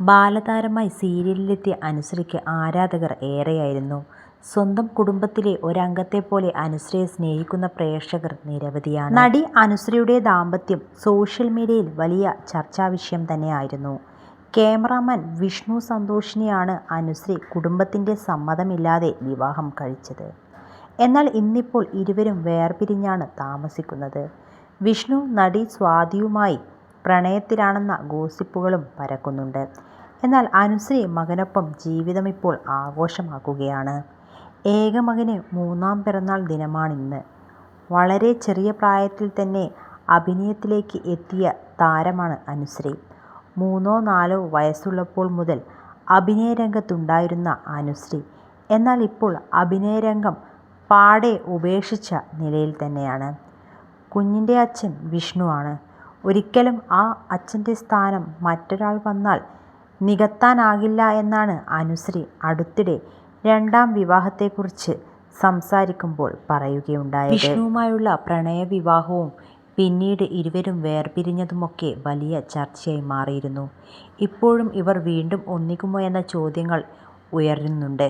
ബാലതാരമായി സീരിയലിലെത്തിയ അനുശ്രീക്ക് ആരാധകർ ഏറെയായിരുന്നു. സ്വന്തം കുടുംബത്തിലെ ഒരംഗത്തെപ്പോലെ അനുശ്രീയെ സ്നേഹിക്കുന്ന പ്രേക്ഷകർ നിരവധിയാണ്. നടി അനുശ്രീയുടെ ദാമ്പത്യം സോഷ്യൽ മീഡിയയിൽ വലിയ ചർച്ചാവിഷയം തന്നെയായിരുന്നു. ക്യാമറാമാൻ വിഷ്ണു സന്തോഷിനെയാണ് അനുശ്രീ കുടുംബത്തിന്റെ സമ്മതമില്ലാതെ വിവാഹം കഴിച്ചത്. എന്നാൽ ഇന്നിപ്പോൾ ഇരുവരും വേർപിരിഞ്ഞാണ് താമസിക്കുന്നത്. വിഷ്ണു നടി സ്വാതിയുമായി പ്രണയത്തിലാണെന്ന ഗോസിപ്പുകളും പരക്കുന്നുണ്ട്. എന്നാൽ അനുശ്രീ മകനൊപ്പം ജീവിതം ഇപ്പോൾ ആഘോഷമാക്കുകയാണ്. ഏകമകന് മൂന്നാം പിറന്നാൾ ദിനമാണിന്ന്. വളരെ ചെറിയ പ്രായത്തിൽ തന്നെ അഭിനയത്തിലേക്ക് എത്തിയ താരമാണ് അനുശ്രീ. മൂന്നോ നാലോ വയസ്സുള്ളപ്പോൾ മുതൽ അഭിനയരംഗത്തുണ്ടായിരുന്ന അനുശ്രീ എന്നാൽ ഇപ്പോൾ അഭിനയരംഗം പാടെ ഉപേക്ഷിച്ച നിലയിൽ തന്നെയാണ്. കുഞ്ഞിന്റെ അച്ഛൻ വിഷ്ണുവാണ്. ഒരിക്കലും ആ അച്ഛന്റെ സ്ഥാനം മറ്റൊരാൾ വന്നാൽ നികത്താനാകില്ല എന്നാണ് അനുശ്രീ അടുത്തിടെ രണ്ടാം വിവാഹത്തെക്കുറിച്ച് സംസാരിക്കുമ്പോൾ പറയുകയുണ്ടായത്. വിഷ്ണുവുമായുള്ള പ്രണയവിവാഹവും പിന്നീട് ഇരുവരും വേർപിരിഞ്ഞതുമൊക്കെ വലിയ ചർച്ചയായി മാറിയിരുന്നു. ഇപ്പോഴും ഇവർ വീണ്ടും ഒന്നിക്കുമോ എന്ന ചോദ്യങ്ങൾ ഉയരുന്നുണ്ട്.